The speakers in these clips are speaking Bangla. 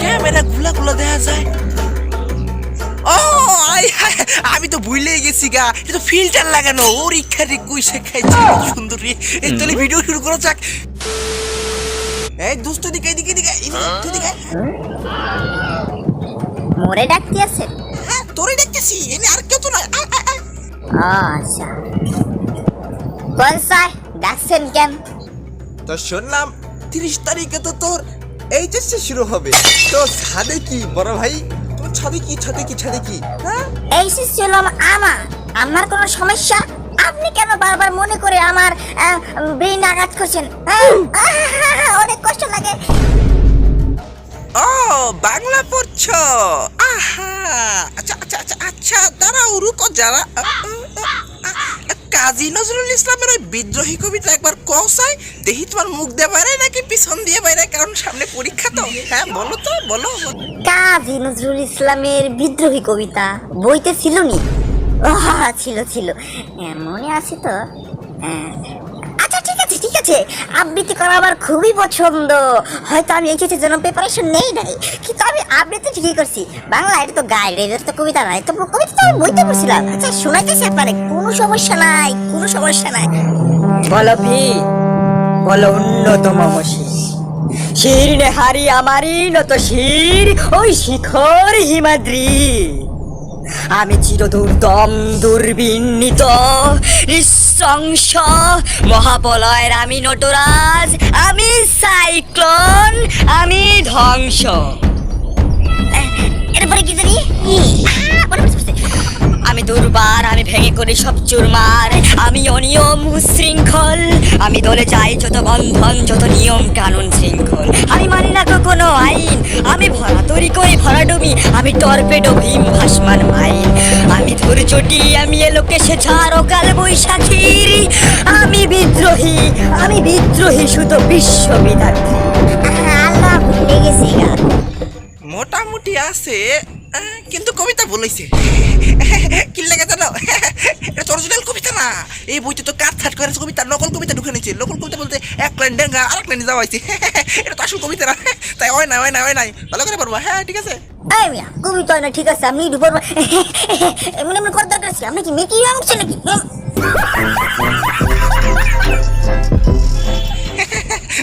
ক্যামেরা গুলা গুলা দেখা যায়। ও আই আমি তো ভুলেই গেছি গা। এটা তো ফিল্টার লাগানো। ওর ইচ্ছা রে কুইসে খাইছে সুন্দর এই তাহলে ভিডিও শুরু করা যাক। এই দুষ্ট দিকে এদিকে এদিকে এদিকে, দিকে মোরে ডাকতে আছে? হ্যাঁ তোরে দেখতেছি এনে আর কেউ তো আয়। আচ্ছা। কোন স্যার ডাকছেন কেন? তো শুনলাম তিরিশ তারিখে তো তোর এইচএসসি শুরু হবে। তো ছাদে কি বড় ভাই? তোর ছাদে কি ছাদে কি ছাদে কি? হ্যাঁ? এই ছিল আমার। আমার কোনো সমস্যা? আপনি কেন বারবার মনে করে আমার ব্রেন আঘাত করছেন? আহ, আহ, অনেক কষ্ট লাগে। ও বাংলা পড়ছো। আহা! আচ্ছা আচ্ছা আচ্ছা আচ্ছা দাঁড়াও রুকো যারা। কাজী নজরুল ইসলামের ওই বিদ্রোহী কবিতা একবার কসাই দেখি তোমার মুখ দিয়ে বাইরে নাকি পিছন দিয়ে বাইরে, কারণ সামনে পরীক্ষা তো। হ্যাঁ বলো তো, বলো। কাজী নজরুল ইসলামের বিদ্রোহী কবিতা, বইতে ছিল নি? ছিল ছিল। মনে আছে তো। হ্যাঁ। আছে? আবৃত্তি করা আমার খুবই পছন্দ। হয়তো আমি এইচএসের জন্য প্রিপারেশন নেই নাই। কিন্তু আমি আবৃত্তি ঠিকই করছি। বাংলা এটা তো গাইড এটা তো কবিতা নাই তো কবিতা তো আমি বইতে পড়ছিলাম। আচ্ছা শোনাইতেছি আপনারে। কোনো সমস্যা নাই, কোনো সমস্যা নাই। বলো ভি বলো অন্যতম মশিস শির নে হারি আমারই নত শির, ওই শিখর হিমাদ্রি। আমি চিরদুর্দম দুর্বিনীত নৃশংস মহাপলয়ের আমি নটরাজ আমি সাইক্লোন আমি ধ্বংস। এরপরে কি জানি। আমি দুর্বার আমি ভেঙে করি সব চুরমার আমি অনিয়ম উশৃঙ্খল আমি দলে যাই যত বন্ধন যত নিয়ম কানুন শৃঙ্খল। করি আমি টর্পেডো ভীম ভাসমান মাইন আমি ধৈর্যটি আমি এলোকে সে ঝাড় কাল বৈশাখীর আমি বিদ্রোহী আমি বিদ্রোহী শুধু বিশ্ববিধাত্রী। আল্লাহ ভুলে গেছি মোটামুটি আছে কিন্তু কবিতা বলেছে কি লাগে জানো এটা অরিজিনাল কবিতা না এই বইতে তো কাট থাট করে কবিতা নকল কবিতা ঢুকে নিচ্ছে নকল কবিতা বলতে এক লাইন ডেঙ্গা আরেক লাইন যাওয়া হয়েছে এটা তো আসল কবিতা না। তাই হয় না হয় না হয় নাই। ভালো করে পারব হ্যাঁ ঠিক আছে। কবিতা না ঠিক আছে আপনি ডুবর এমন এমন করে দরকার কি মেকি আমছে নাকি?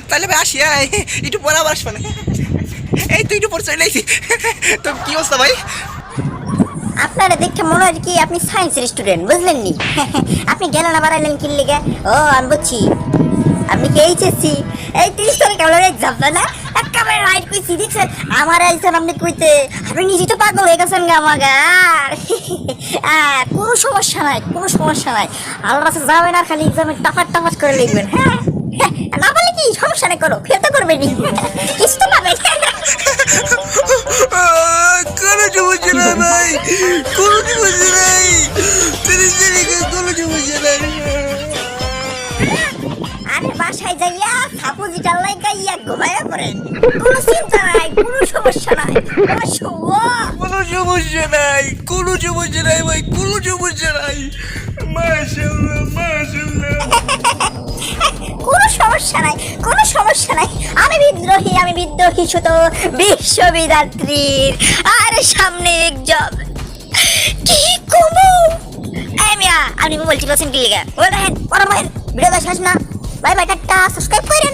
তাহলে ভাই আসি একটু পরে আবার আসবে না। এই তুই একটু পরে চলে তো কি অবস্থা ভাই? আপনারা দেখে মনে হয় কি আপনি সায়েন্সের স্টুডেন্ট বুঝলেন নি? আপনি গেলেন আবার আইলেন কি লিগে? ও, আমি বুঝছি। আপনি কি এইচএসসি এই তিরিশ তারিখ আমার এক্সাম তাই না? একেবারে রাইট কইছি, দেখছেন? আমার আইসেন আপনি কইতে, আপনি নিজে তো পাগল হয়ে গেছেন গা আমাকে, আর? কোনো সমস্যা নাই, কোনো সমস্যা নাই। আল্লাহর কাছে যাবেন আর খালি এক্সামে টাফাট টাফাট করে লিখবেন হ্যাঁ? না বলে কি সমস্যা নেই করো, ফেল তো করবেন কিছু তো পাবেন। কোনো সমস্যা নাই ভাই। কোনো সমস্যা নাই তিরিশ তারিখে কোনো সমস্যা নাই আরে বাসায় যাইয়া সাপোজি চাল্লাই গাইয়া ঘুমাইয়া পড়েন। কোনো চিন্তা নাই কোনো সমস্যা নাই। কোনো সমস্যা নাই কোনো সমস্যা নাই ভাই। কোনো সমস্যা নাই মাশাআল্লাহ মাশাআল্লাহ। কোনো সমস্যা নাই কোনো সমস্যা নাই। বিদ্রোহী, আমি বিদ্রোহী শুধু বিশ্ববিদাত্রীর আর সামনে একজন। কি কমু? আমি বলছি বলছেন কি লিগা ওরা দেখেন, ওরা বলেন ভিডিওটা শেষ না। বাই বাই, টাটা সাবস্ক্রাইব করেন।